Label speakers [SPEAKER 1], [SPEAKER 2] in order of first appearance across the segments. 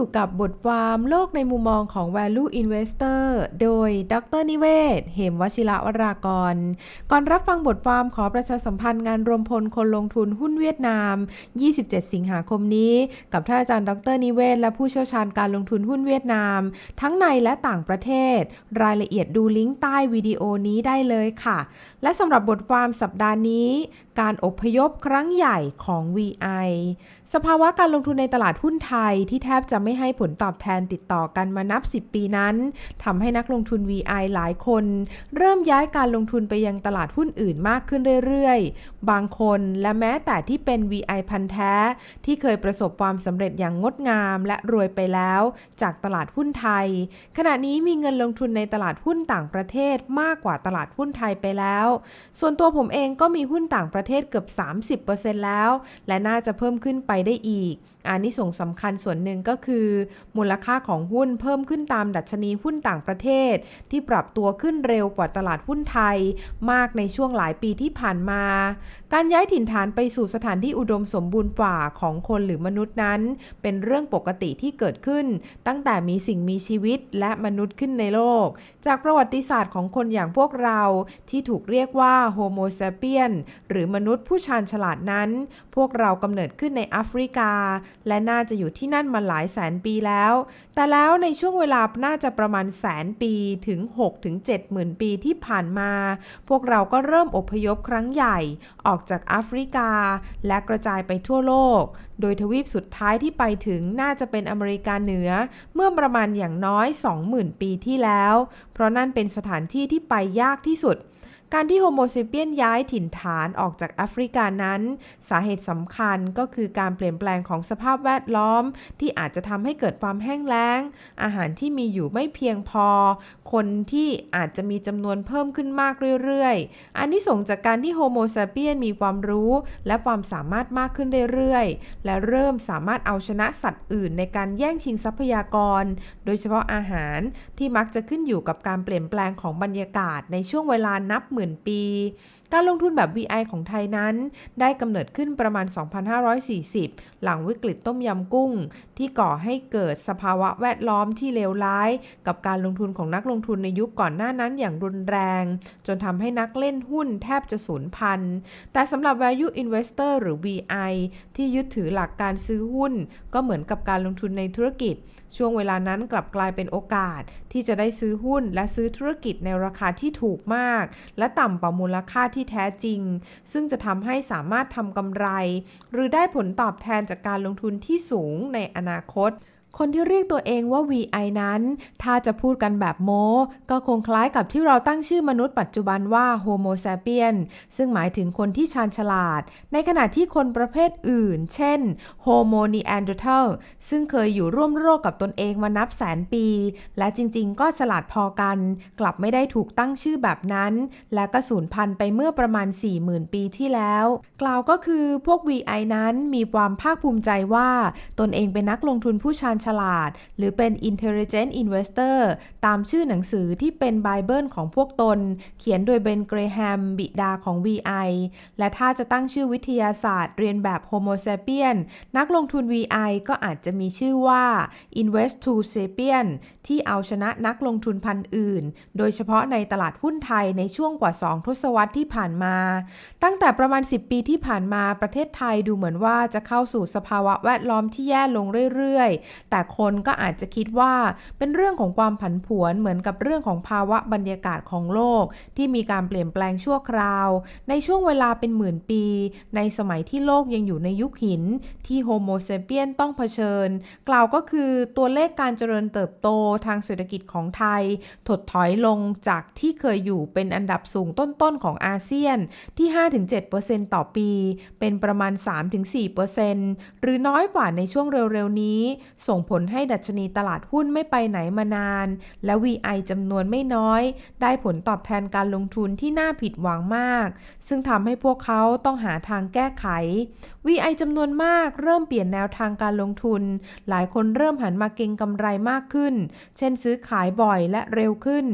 [SPEAKER 1] อยู่กับบทความโลกในมุมมองของ Value Investor โดย ดรนิเวศ เหมวชิระวรากร ก่อนรับฟังบทความขอประชาสัมพันธ์งานรวมพลคนลงทุนหุ้นเวียดนาม 27 สิงหาคมนี้ กับท่านอาจารย์ ดรนิเวศ และผู้เชี่ยวชาญการลงทุนหุ้นเวียดนาม ทั้งในและต่างประเทศ รายละเอียดดูลิงก์ใต้วิดีโอนี้ได้เลยค่ะ และสำหรับบทความสัปดาห์นี้ การอพยพครั้งใหญ่ของ VI สภาวะการลงทุนในตลาดหุ้นไทยที่แทบจะไม่ให้ผลตอบแทนติดต่อกันมานับ 10 ปีนั้นทำให้นักลงทุน VI หลายคน เริ่มย้ายการลงทุนไปยังตลาดหุ้นอื่นมากขึ้นเรื่อยๆ บางคนและแม้แต่ที่เป็น VI พันธุ์แท้ ที่เคยประสบความสำเร็จอย่างงดงาม และรวยไปแล้ว จากตลาดหุ้นไทย ขณะนี้มีเงินลงทุนในตลาดหุ้นต่างประเทศมากกว่าตลาดหุ้นไทยไปแล้ว ส่วนตัวผมเองก็มีหุ้นต่างประเทศเกือบ 30%แล้ว และน่าจะเพิ่มขึ้นไปได้อีกอันนี้ส่งสำคัญส่วนหนึ่งก็คือ มูลค่าของหุ้นเพิ่มขึ้นตามดัชนีหุ้นต่างประเทศ ที่ปรับตัวขึ้นเร็วกว่าตลาดหุ้นไทย มากในช่วงหลายปีที่ผ่านมา การย้ายถิ่นฐานไปสู่สถานที่อุดมสมบูรณ์กว่าของคนหรือมนุษย์นั้น เป็นเรื่องปกติที่เกิดขึ้น ตั้งแต่มีสิ่งมีชีวิตและมนุษย์ขึ้นในโลก จากประวัติศาสตร์ของคนอย่างพวกเราที่ถูกเรียกว่าโฮโมเซเปียนหรือมนุษย์ผู้ชาญฉลาดนั้น พวกเรากำเนิดขึ้นในแอฟริกา และน่าจะอยู่ที่นั่นมาหลายแสนปีแล้ว แต่แล้วในช่วงเวลาน่าจะประมาณแสนปีถึง6ถึง7หมื่นปีที่ผ่านมา พวกเราก็เริ่มอพยพครั้งใหญ่ออกจากแอฟริกา และกระจายไปทั่วโลก โดยทวีปสุดท้ายที่ไปถึงน่าจะเป็นอเมริกาเหนือ เมื่อประมาณอย่างน้อย 20,000 ปีที่แล้ว เพราะนั่นเป็นสถานที่ที่ไปยากที่สุด การที่โฮโมเซเปียนย้ายถิ่นฐานออกจากแอฟริกานั้น สาเหตุสำคัญก็คือการเปลี่ยนแปลงของสภาพแวดล้อม ที่อาจจะทำให้เกิดความแห้งแล้ง อาหารที่มีอยู่ไม่เพียงพอ คนที่อาจจะมีจำนวนเพิ่มขึ้นมากเรื่อยๆ อันนี้ส่งจากการที่โฮโมเซเปียนมีความรู้และความสามารถมากขึ้นเรื่อยๆ และเริ่มสามารถเอาชนะสัตว์อื่นในการแย่งชิงทรัพยากร โดยเฉพาะอาหารที่มักจะขึ้นอยู่กับการเปลี่ยนแปลงของบรรยากาศในช่วงเวลานับหมื่นปี การลงทุนแบบ VI ของไทยนั้น ได้กำเนิดขึ้นประมาณ 2,540 หลังวิกฤตต้มยำกุ้ง ที่ก่อให้เกิดสภาวะแวดล้อมที่เลวร้าย กับการลงทุนของนักลงทุนในยุคก่อนหน้านั้นอย่างรุนแรง จนทำให้นักเล่นหุ้นแทบจะสูญพันธุ์ แต่สำหรับ value investor หรือ VI ที่ยึดถือหลักการซื้อหุ้น ก็เหมือนกับการลงทุนในธุรกิจ ช่วงเวลานั้นกลับกลายเป็นโอกาส ที่จะได้ซื้อหุ้นและซื้อธุรกิจในราคาที่ถูกมาก และต่ำกว่ามูลค่าที่ที่แท้จริง ซึ่งจะทำให้สามารถทำกำไร หรือได้ผลตอบแทนจากการลงทุนที่สูงในอนาคต คนที่เรียกตัวเองว่า VI นั้น ถ้าจะพูดกันแบบโมก็คงคล้ายกับที่เราตั้งชื่อมนุษย์ปัจจุบันว่า Homo sapien ซึ่งหมายถึงคนที่ชาญฉลาด ในขณะที่คนประเภทอื่น เช่น Homo neanderthal ซึ่งเคยอยู่ร่วมโลกกับตนเองมานับแสนปี และจริงๆ ก็ฉลาดพอกัน กลับไม่ได้ถูกตั้งชื่อแบบนั้น และก็สูญพันธุ์ไปเมื่อประมาณ 40,000 ปีที่แล้ว กล่าวก็คือพวก VI นั้นมีความภาคภูมิใจว่าตนเองเป็นนักลงทุนผู้ชาญฉลาด หรือเป็น intelligent investor ตามชื่อหนังสือที่เป็นไบเบิลของพวกตน เขียนโดยเบนเกรแฮม บิดาของ VI และถ้าจะตั้งชื่อวิทยาศาสตร์เรียนแบบ Homo sapien นักลงทุน VI ก็อาจจะมีชื่อว่า invest to sapien ที่เอาชนะนักลงทุนพันอื่น โดยเฉพาะในตลาดหุ้นไทยในช่วงกว่า 2 ทศวรรษที่ผ่านมา ตั้งแต่ประมาณ 10 ปีที่ผ่านมาประเทศไทยดูเหมือนว่าจะเข้าสู่สภาวะแวดล้อมที่แย่ลงเรื่อยๆแต่คนก็อาจจะคิดว่าเป็นเรื่องของความผันผวนเหมือนกับเรื่องของภาวะบรรยากาศของโลก ที่มีการเปลี่ยนแปลงชั่วคราว ในช่วงเวลาเป็นหมื่นปี ในสมัยที่โลกยังอยู่ในยุคหิน ที่โฮโมเซเปียนต้องเผชิญ กล่าวก็คือตัวเลขการเจริญเติบโตทางเศรษฐกิจของไทย ถดถอยลงจากที่เคยอยู่เป็นอันดับสูงต้นๆของอาเซียนที่ 5-7%ต่อปี เป็นประมาณ 3-4%หรือน้อยกว่าในช่วงเร็วๆนี้ส่งผลให้ดัชนีตลาดหุ้นไม่ไปไหนมานาน และ VI จำนวนไม่น้อย ได้ผลตอบแทนการลงทุนที่น่าผิดหวังมาก ซึ่งทำให้พวกเขาต้องหาทางแก้ไข VI จำนวนมากเริ่มเปลี่ยนแนวทางการลงทุน หลายคนเริ่มหันมาเก็งกำไรมากขึ้น เช่นซื้อขายบ่อยและเร็วขึ้น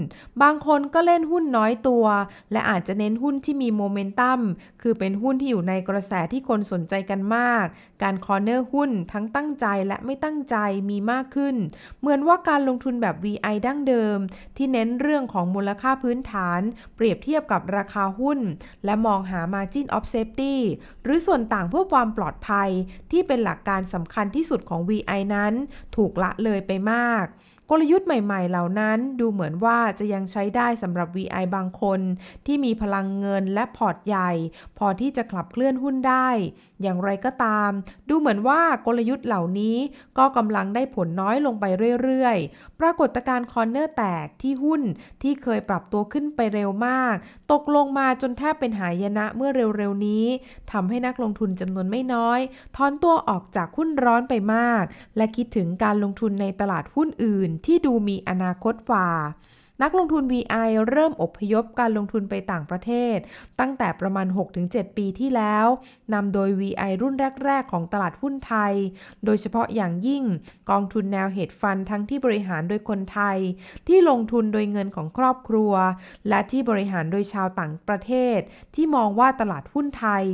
[SPEAKER 1] บางคนก็เล่นหุ้นน้อยตัว และอาจจะเน้นหุ้นที่มีโมเมนตัม คือเป็นหุ้นที่อยู่ในกระแสที่คนสนใจกันมาก การคอร์เนอร์หุ้นทั้งตั้งใจและไม่ตั้งใจมีมากขึ้น เหมือนว่าการลงทุนแบบ VI ดั้งเดิม ที่เน้นเรื่องของมูลค่าพื้นฐาน เปรียบเทียบกับราคาหุ้น และมองหา Margin of Safety หรือส่วนต่างเพื่อความปลอดภัย ที่เป็นหลักการสำคัญที่สุดของ VI นั้น ถูกละเลยไปมาก กลยุทธ์ใหม่ๆ เหล่านั้นดูเหมือนว่าจะยังใช้ได้สำหรับ VI บางคน ที่มีพลังเงินและพอร์ตใหญ่ พอที่จะขับเคลื่อนหุ้นได้ อย่างไรก็ตาม ดูเหมือนว่ากลยุทธ์เหล่านี้ก็กำลังได้ผลน้อยลงไปเรื่อยๆ ปรากฏการณ์คอนเนอร์แตกที่หุ้นที่เคยปรับตัวขึ้นไปเร็วมาก ตกลงมาจนแทบเป็นหายนะเมื่อเร็วๆนี้ทำให้นักลงทุนจำนวนไม่น้อยถอนตัวออกจากหุ้นร้อนไปมาก และคิดถึงการลงทุนในตลาดหุ้นอื่นที่ดูมีอนาคตกว่า นักลงทุน VI เริ่มอพยพการลงทุนไปต่างประเทศ ตั้งแต่ประมาณ 6-7 ปีที่แล้วนำโดย VI รุ่นแรก ๆ ของตลาดหุ้นไทย โดยเฉพาะอย่างยิ่งกองทุนแนวเฮดฟันทั้งที่บริหารโดยคนไทย ที่ลงทุนโดยเงินของครอบครัว และที่บริหารโดยชาวต่างประเทศ ที่มองว่าตลาดหุ้นไทย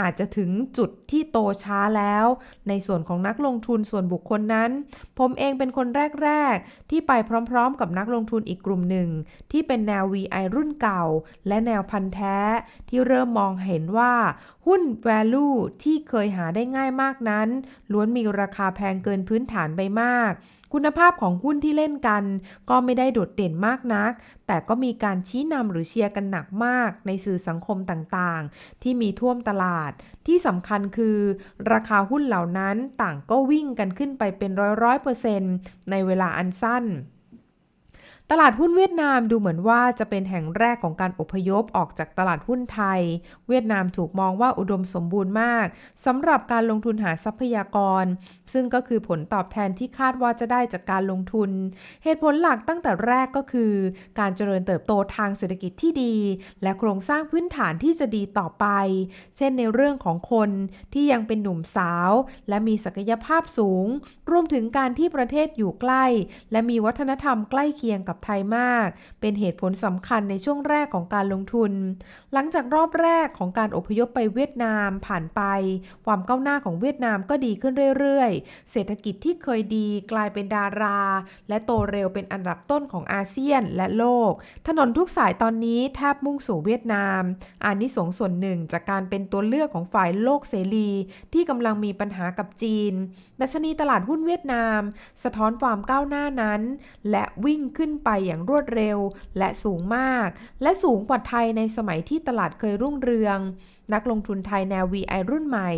[SPEAKER 1] อาจจะถึงจุดที่โตช้าแล้ว ในส่วนของนักลงทุนส่วนบุคคลนั้น ผมเองเป็นคนแรก ๆ ที่ไปพร้อม ๆ กับนักลงทุนอีกกลุ่มหนึ่งที่เป็นแนว VI รุ่นเก่า และแนวพันธุ์แท้ที่เริ่มมองเห็นว่า หุ้น value ที่เคยหาได้ง่ายมากนั้น ล้วนมีราคาแพงเกินพื้นฐานไปมาก คุณภาพของหุ้นที่เล่นกัน ก็ไม่ได้โดดเด่นมากนัก แต่ก็มีการชี้นำหรือเชียร์กันหนักมากในสื่อสังคมต่างๆ ที่มีท่วมตลาด ที่สำคัญคือ ราคาหุ้นเหล่านั้นต่างก็วิ่งกันขึ้นไปเป็นร้อยร้อยเปอร์เซ็นต์ในเวลาอันสั้น ตลาดหุ้นเวียดนามดูเหมือนว่าจะเป็นแห่งแรกของการอพยพออกจากตลาดหุ้นไทย เวียดนามถูกมองว่าอุดมสมบูรณ์มากสำหรับการลงทุนหาทรัพยากร ซึ่งก็คือผลตอบแทนที่คาดว่าจะได้จากการลงทุน เหตุผลหลักตั้งแต่แรกก็คือ การเจริญเติบโตทางเศรษฐกิจที่ดี และโครงสร้างพื้นฐานที่จะดีต่อไป เช่นในเรื่องของคนที่ยังเป็นหนุ่มสาว และมีศักยภาพสูง รวมถึงการที่ประเทศอยู่ใกล้ และมีวัฒนธรรมใกล้เคียงกับไทยมาก เป็นเหตุผลสำคัญในช่วงแรกของการลงทุน หลังจากรอบแรกของการอพยพไปเวียดนามผ่านไป ความก้าวหน้าของเวียดนามก็ดีขึ้นเรื่อยๆ เศรษฐกิจที่เคยดีกลายเป็นดารา และโตเร็วเป็นอันดับต้นของอาเซียนและโลก ถนนทุกสายตอนนี้แทบมุ่งสู่เวียดนามอานิสงส์ส่วนหนึ่งจากการเป็นตัวเลือกของฝ่ายโลกเสรี ที่กำลังมีปัญหากับจีนดัชนีตลาดหุ้นเวียดนาม สะท้อนความก้าวหน้านั้น และวิ่งขึ้นไปอย่างรวดเร็วและสูงมาก และสูงกว่าไทยในสมัยที่ตลาดเคยรุ่งเรือง นักลงทุนไทยแนว VI รุ่นใหม่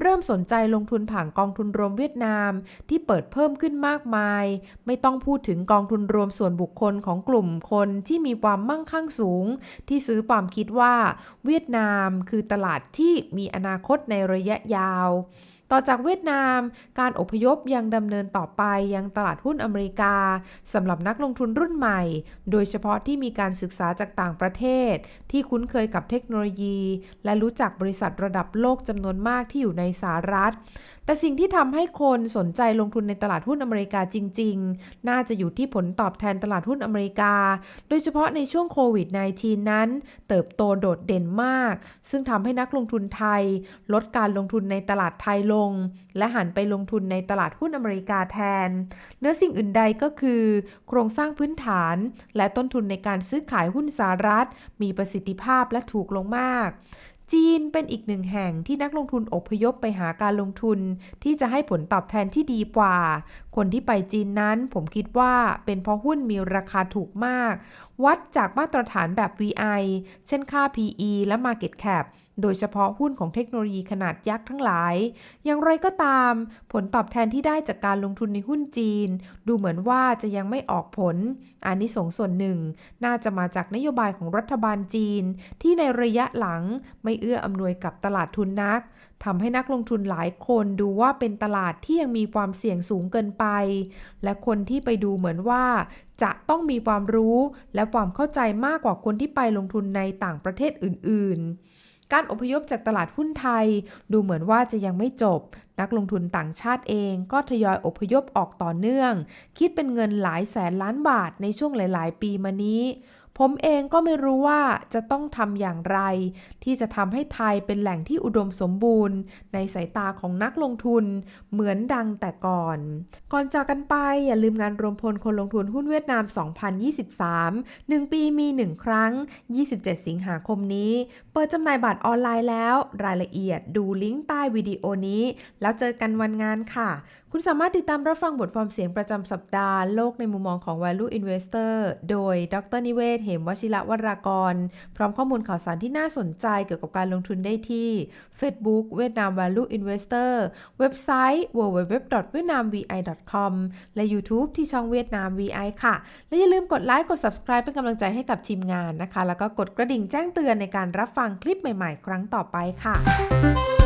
[SPEAKER 1] เริ่มสนใจลงทุนผ่านกองทุนรวมเวียดนาม ที่เปิดเพิ่มขึ้นมากมาย ไม่ต้องพูดถึงกองทุนรวมส่วนบุคคลของกลุ่มคนที่มีความมั่งคั่งสูง ที่ซื้อความคิดว่า เวียดนามคือตลาดที่มีอนาคตในระยะยาว ต่อจากเวียดนาม การอพยพยังดำเนินต่อไปยังตลาดหุ้นอเมริกาสำหรับนักลงทุนรุ่นใหม่ โดยเฉพาะที่มีการศึกษาจากต่างประเทศ ที่คุ้นเคยกับเทคโนโลยี และรู้จักบริษัทระดับโลกจำนวนมากที่อยู่ในสหรัฐ แต่สิ่งที่ทำให้คนสนใจลงทุนในตลาดหุ้นอเมริกาจริง ๆ น่าจะอยู่ที่ผลตอบแทนตลาดหุ้นอเมริกา โดยเฉพาะในช่วงโควิด -19 นั้น เติบโตโดดเด่นมาก ซึ่งทำให้นักลงทุนไทย ลดการลงทุนในตลาดไทยลงและหันไปลงทุนในตลาดหุ้นอเมริกาแทน เนื้อสิ่งอื่นใดก็คือ โครงสร้างพื้นฐาน และต้นทุนในการซื้อขายหุ้นสหรัฐ มีประสิทธิภาพและถูกลงมากจีนเป็นอีกหนึ่งแห่งที่นักลงทุนอพยพไปหาการลงทุน ที่จะให้ผลตอบแทนที่ดีกว่า คนที่ไปจีนนั้นผมคิดว่าเป็นเพราะหุ้นมีราคาถูกมาก วัดจากมาตรฐานแบบ VI เช่นค่า PE และ Market Cap โดยเฉพาะหุ้นของเทคโนโลยีขนาดยักษ์ทั้งหลาย อย่างไรก็ตาม ผลตอบแทนที่ได้จากการลงทุนในหุ้นจีน ดูเหมือนว่าจะยังไม่ออกผลอานิสงส์ส่วนหนึ่ง น่าจะมาจากนโยบายของรัฐบาลจีน ที่ในระยะหลังไม่เอื้ออำนวยกับตลาดทุนนักทำให้นักลงทุนหลายคนดูว่าเป็นตลาดที่ยังมีความเสี่ยงสูงเกินไป และคนที่ไปดูเหมือนว่า จะต้องมีความรู้และความเข้าใจมากกว่าคนที่ไปลงทุนในต่างประเทศอื่น ๆ การอพยพจากตลาดหุ้นไทย ดูเหมือนว่าจะยังไม่จบ นักลงทุนต่างชาติเองก็ทยอยอพยพออกต่อเนื่อง คิดเป็นเงินหลายแสนล้านบาทในช่วงหลาย ๆ ปีมานี้ ผมเองก็ไม่รู้ว่าจะต้องทำอย่างไร ที่จะทำให้ไทยเป็นแหล่งที่อุดมสมบูรณ์ ในสายตาของนักลงทุนเหมือนดังแต่ก่อน ก่อนจากกันไปอย่าลืมงานรวมพลคนลงทุนหุ้นเวียดนาม 2023 1 ปีมี 1 ครั้ง 27 สิงหาคมนี้ เปิดจำหน่ายบัตรออนไลน์แล้ว รายละเอียดดูลิงก์ใต้วิดีโอนี้ แล้วเจอกันวันงานค่ะ คุณสามารถติดตามรับฟังบทความเสียงประจำสัปดาห์โลกในมุมมองของ Value Investor โดยดรนิเวศ เหมวชิระวรากร พร้อมข้อมูลข่าวสารที่น่าสนใจเกี่ยวกับการลงทุนได้ที่ Facebook เวียดนาม Value Investor เว็บไซต์ www.vietnamvi.com และ YouTube ที่ช่องเวียดนาม VI ค่ะ และอย่าลืมกดไลค์กด subscribe เป็นกำลังใจให้กับทีมงานนะคะ แล้วก็กดกระดิ่งแจ้งเตือนในการรับฟังคลิปใหม่ ๆ ครั้งต่อไปค่ะ